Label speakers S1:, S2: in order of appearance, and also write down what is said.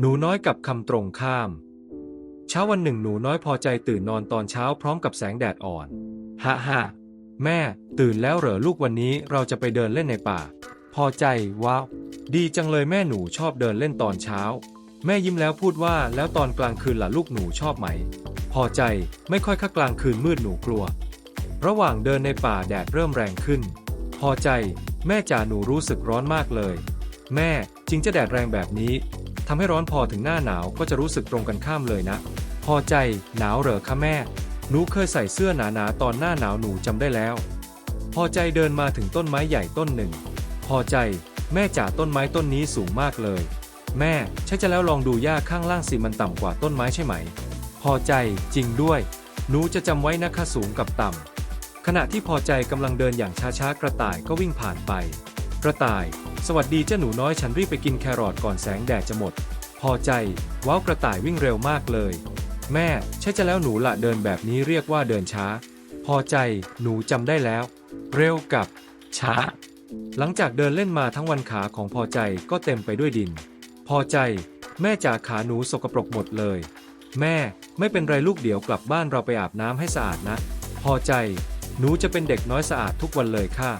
S1: หนูน้อยกับคำตรงข้าม เช้าวันหนึ่งหนูน้อยพอใจตื่นนอนตอนเช้าพร้อมกับแสงแดดอ่อนฮ่าฮ่าแม่ ตื่นแล้วเหรอลูกวันนี้เราจะไปเดินเล่นในป่า พอใจว้าวดีจังเลยแม่หนูชอบเดินเล่นตอนเช้า แม่ยิ้มแล้วพูดว่าแล้วตอนกลางคืนล่ะลูกหนูชอบไหม พอใจไม่ค่อยค่ากลางคืนมืดหนูกลัว ระหว่างเดินในป่าแดดเริ่มแรงขึ้น พอใจ แม่จ๋าหนูรู้สึกร้อนมากเลย แม่จริงจะแดดแรงแบบนี้ ทำให้ร้อนพอถึงหน้าหนาวก็จะรู้สึกตรงกันข้ามเลยนะ พอใจหนาวเหรอคะแม่ หนูเคยใส่เสื้อหนาๆตอนหน้าหนาวหนูจำได้แล้ว พอใจเดินมาถึงต้นไม้ใหญ่ต้นหนึ่ง พอใจแม่จ๋าต้นไม้ต้นนี้สูงมากเลย แม่ใช่จะแล้วลองดูหญ้าข้างล่างสิมันต่ำกว่าต้นไม้ใช่ไหม พอใจจริงด้วย หนูจะจำไว้นะคะสูงกับต่ำขณะที่พอใจกำลังเดินอย่างช้าๆ กระต่ายก็วิ่งผ่านไป กระต่าย สวัสดีเจ้าหนูน้อยฉันรีบไปกินแครอทก่อนแสงแดดจะหมด พอใจ ว้าวกระต่ายวิ่งเร็วมากเลย แม่ ใช่จะแล้วหนูละเดินแบบนี้เรียกว่าเดินช้า พอใจ หนูจำได้แล้ว เร็วกับ ช้า หลังจากเดินเล่นมาทั้งวันขาของพอใจก็เต็มไปด้วยดิน พอใจ แม่จ๋าขาหนูสกปรกหมดเลย แม่ ไม่เป็นไรลูกเดี๋ยวกลับบ้านเราไปอาบน้ำให้สะอาดนะ พอใจ หนูจะเป็นเด็กน้อยสะอาดทุกวันเลยค่ะ